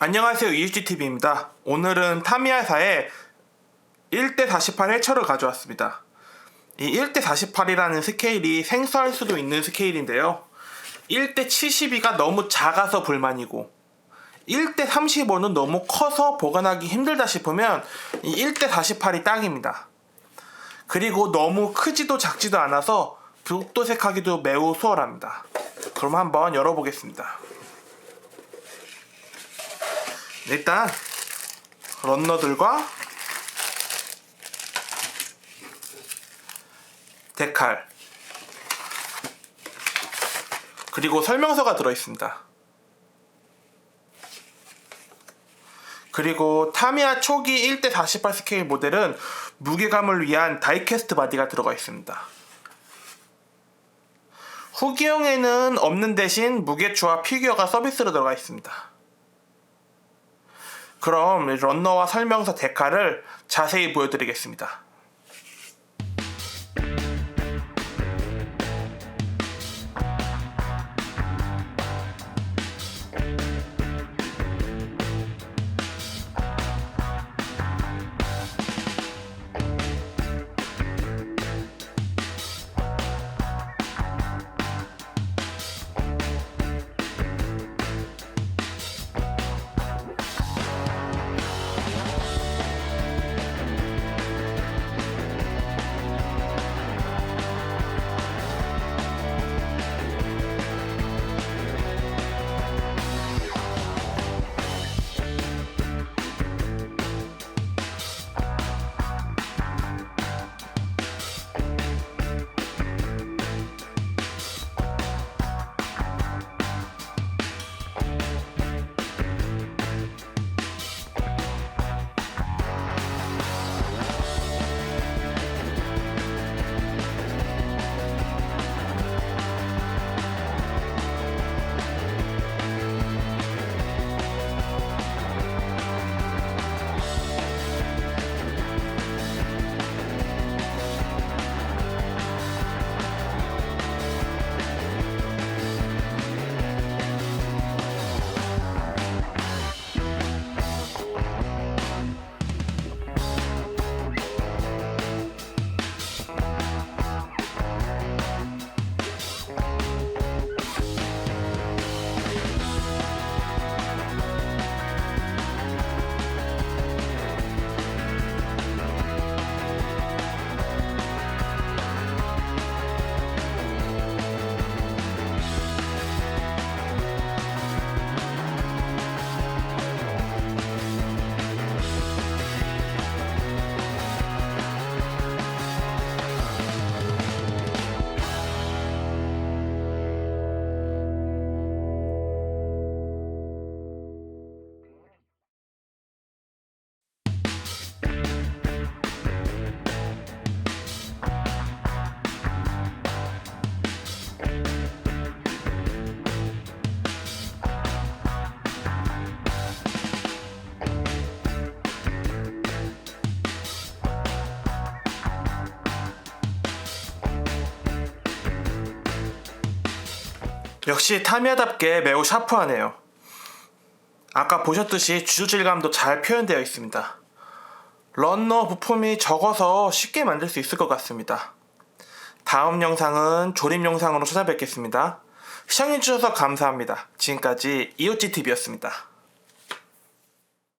안녕하세요 이유지TV입니다. 오늘은 타미야사의 1대48 해처를 가져왔습니다. 이 1대48이라는 스케일이 생소할 수도 있는 스케일인데요. 1대72가 너무 작아서 불만이고 1대35는 너무 커서 보관하기 힘들다 싶으면 이 1대48이 딱입니다. 그리고 너무 크지도 작지도 않아서 벽도색하기도 매우 수월합니다. 그럼 한번 열어보겠습니다. 일단 런너들과 데칼 그리고 설명서가 들어있습니다. 그리고 타미야 초기 1대48 스케일 모델은 무게감을 위한 다이캐스트 바디가 들어가 있습니다. 후기용에는 없는 대신 무게추와 피규어가 서비스로 들어가 있습니다. 그럼 런너와 설명서 데카를 자세히 보여드리겠습니다. 역시 타미야답게 매우 샤프하네요. 아까 보셨듯이 주조 질감도 잘 표현되어 있습니다. 런너 부품이 적어서 쉽게 만들 수 있을 것 같습니다. 다음 영상은 조립 영상으로 찾아뵙겠습니다. 시청해주셔서 감사합니다. 지금까지 이오찌TV였습니다.